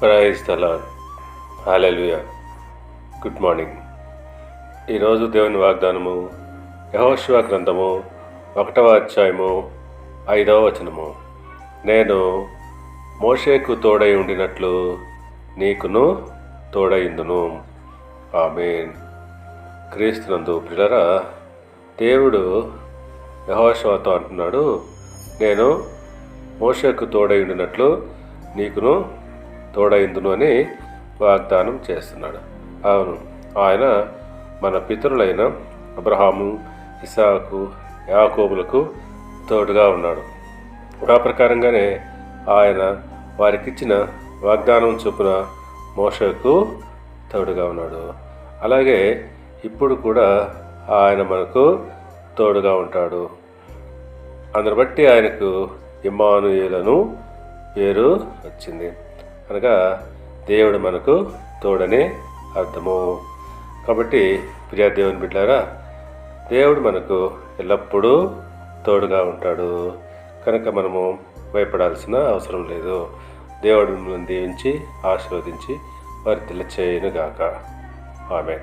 Praise the Lord hallelujah good morning ఈరోజు దేవుని వాగ్దానము యహోశివ గ్రంథము ఒకటవ అధ్యాయము ఐదవ వచనము. నేను మోషేకు తోడై ఉండినట్లు నీకును తోడైందును ఆమెన్. క్రీస్తునందు పిల్లరా దేవుడు యహోశివతో అంటున్నాడు నేను మోషకు తోడై ఉండినట్లు నీకును తోడైందును అని వాగ్దానం చేస్తున్నాడు. అవును ఆయన మన పితరులైన అబ్రహాము ఇసాకు యాకోబులకు తోడుగా ఉన్నాడు. ఆ ప్రకారంగానే ఆయన వారికిచ్చిన వాగ్దానం చొప్పున మోషకు తోడుగా ఉన్నాడు. అలాగే ఇప్పుడు కూడా ఆయన మనకు తోడుగా ఉంటాడు. అందుని బట్టి ఆయనకు ఇమానుయులను పేరు వచ్చింది. అనగా దేవుడు మనకు తోడని అర్థము. కాబట్టి ప్రియా దేవుని బిడ్డారా దేవుడు మనకు ఎల్లప్పుడూ తోడుగా ఉంటాడు. కనుక మనము భయపడాల్సిన అవసరం లేదు. దేవుడు మిమ్మల్ని దీవించి ఆశీర్వదించి వారి చేయనుగాక. ఆమె